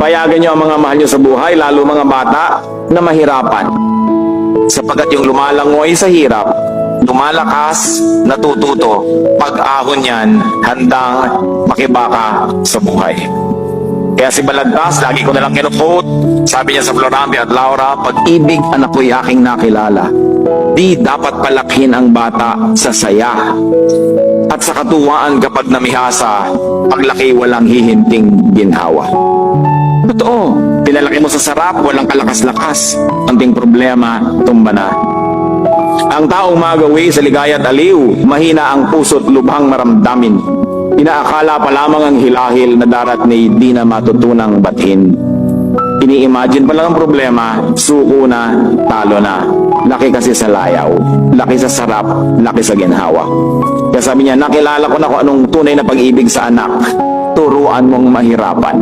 Payagan niyo ang mga mahal niyo sa buhay, lalo mga bata, na mahirapan. Sapagkat yung lumalangoy sa hirap, lumalakas, natututo, pag-ahon yan, handang makibaka sa buhay. Kaya si Balagtas, lagi ko nalang kinukote, sabi niya sa Florante at Laura, pag-ibig anak ko'y aking nakilala. Di dapat palakhin ang bata sa saya. At sa katuwaan kapag namihasa, paglaki walang hihinting ginhawa. Totoo, pinalaki mo sa sarap, walang kalakas-lakas. Anting problema, tumba na. Ang taong magawi sa ligaya at aliw, mahina ang puso't lubhang maramdamin. Inaakala pa lamang ang hilahil na darat ni di na matutunang bathin. Ini-imagine pa lang ang problema, suko na, talo na. Laki kasi sa layaw, laki sa sarap, laki sa ginhawa. Kaya sabi niya, nakilala ko na kung anong tunay na pag-ibig sa anak. Turuan mong mahirapan.